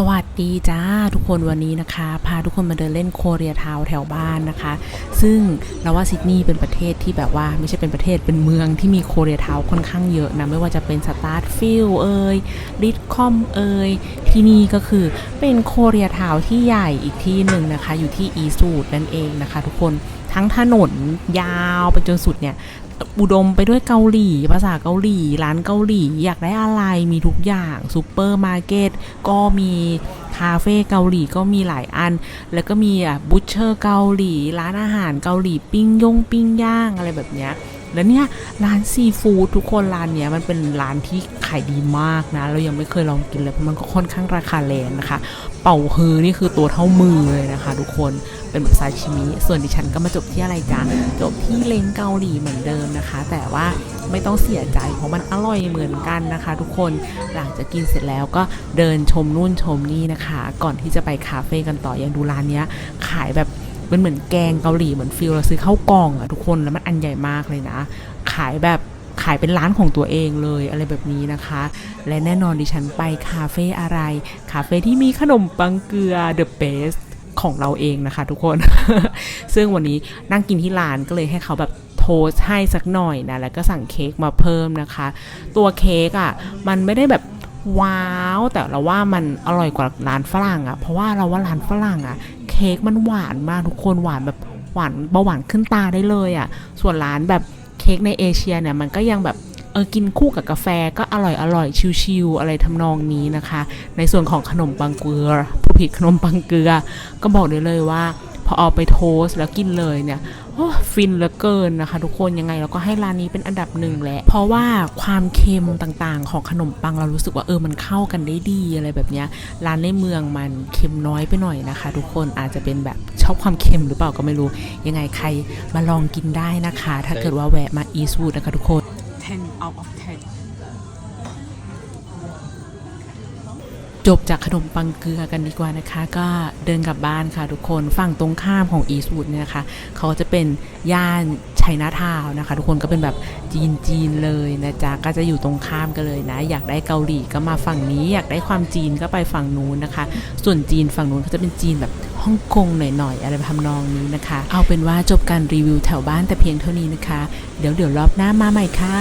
สวัสดีจ้าทุกคนวันนี้นะคะ พาทุกคนมาเดินเล่นโคเรียทาวแถวบ้านนะคะ ซึ่งเราว่าซิดนีย์เป็นประเทศที่แบบว่าไม่ใช่เป็นประเทศเป็นเมืองที่มีโคเรียทาวค่อนข้างเยอะนะ ไม่ว่าจะเป็นสตาร์ทฟิลเอ่ยลิทคอมเอ่ยที่นี่ก็คือเป็นโคเรียทาวที่ใหญ่อีกที่หนึ่งนะคะ อยู่ที่อีสูดนั่นเองนะคะ ทุกคนทั้งถนนยาวไปจนสุดเนี่ย อุดมไปด้วยเกาหลี ภาษาเกาหลี ร้านเกาหลี อยากได้อะไรมีทุกอย่างซูเปอร์มาร์เก็ตก็มีคาเฟ่เกาหลีก็มีหลายอัน แล้วก็มีอะบูชเชอร์เกาหลี ร้านอาหารเกาหลีปิ้งย่งปิ้งย่างอะไรแบบเนี้ย แล้วเนี่ยร้านซีฟู้ดทุกคนร้านเนี้ยมันเป็นร้านที่ขายดีมากนะ เรายังไม่เคยลองกินเลยเพราะมันก็ค่อนข้างราคาแรงนะคะ เป่าฮือนี่คือตัวเท่ามือเลยนะคะ ทุกคนเป็นแบบซาชิมิ ส่วนดิฉันก็มาจบที่อะไรจ้ะจบที่เล้งเกาหลีเหมือนเดิมนะคะ แต่ว่าไม่ต้องเสียใจเพราะมันอร่อยเหมือนกันนะคะ ทุกคนหลังจากกินเสร็จแล้วก็เดินชมนู่นชมนี่นะคะ ก่อนที่จะไปคาเฟ่กันต่อยังดูร้านเนี้ยขายแบบ เป็นเหมือนแกงเกาหลีเหมือนฟิลเราซื้อข้าวกล่องอะทุกคนแล้วมันอันใหญ่มากเลยนะ ขายแบบขายเป็นร้านของตัวเองเลยอะไรแบบนี้นะคะ และแน่นอนดิฉันไปคาเฟ่อะไร คาเฟ่ที่มีขนมปังเกลือ The Best ของเราเองนะคะทุกคน ซึ่งวันนี้นั่งกินที่ร้านก็เลยให้เขาแบบโทสให้สักหน่อยนะ แล้วก็สั่งเค้กมาเพิ่มนะคะ ตัวเค้กอะ่ะ มันไม่ได้แบบว้าว แต่เราว่ามันอร่อยกว่าร้านฝรั่งอะ่ะ เพราะว่าเราว่าร้านฝรั่งอะ่ะ ค้กมันหวานมากทุกคนหวานแบบหวานเบาหวานขึ้นตาได้เลยอะ่ะ ส่วนร้านแบบเค้กในเอเชียเนี่ยมันก็ยังแบบเออกินคู่กับกาแฟก็อร่อยอร่อยชิวๆอะไรทำนองนี้นะคะ ในส่วนของขนมปังเกลือผู้ผิดขนมปังเกลือ ก็บอกได้เลยว่า พอเอาไปโทส์แล้วกินเลยเนี่ย ฟินเหลือเกินนะคะ ทุกคนยังไงเราก็ให้ร้านนี้เป็นอันดับหนึ่งแหละ เพราะว่าความเค็มต่างๆ ของขนมปังเรารู้สึกว่าเออมันเข้ากันได้ดีอะไรแบบเนี้ยร้านในเมืองมันเค็มน้อยไปหน่อยนะคะ ทุกคนอาจจะเป็นแบบชอบความเค็มหรือเปล่าก็ไม่รู้ยังไงใครมาลองกินได้นะคะ ถ้าเกิดว่าแวะมาอีส w ูดนะคะทุกคน10 out of 10 จบจากขนมปังเกลือกันดีกว่านะคะ ก็เดินกลับบ้านค่ะทุกคนฝั่งตรงข้ามของอีสูดเนี่ยนะคะเขาจะเป็นย่านชัยนาทาวนะคะ ทุกคนก็เป็นแบบจีนจีนเลยนะจ๊ะก็จะอยู่ตรงข้ามกันเลยนะ อยากได้เกาหลีก็มาฝั่งนี้ อยากได้ความจีนก็ไปฝั่งนู้นนะคะ ส่วนจีนฝั่งนู้นเขาจะเป็นจีนแบบฮ่องกงหน่อยๆอะไรทำนองนี้นะคะ เอาเป็นว่าจบการรีวิวแถวบ้านแต่เพียงเท่านี้นะคะ เดี๋ยวเดี๋ยวรอบหน้ามาใหม่ค่ะ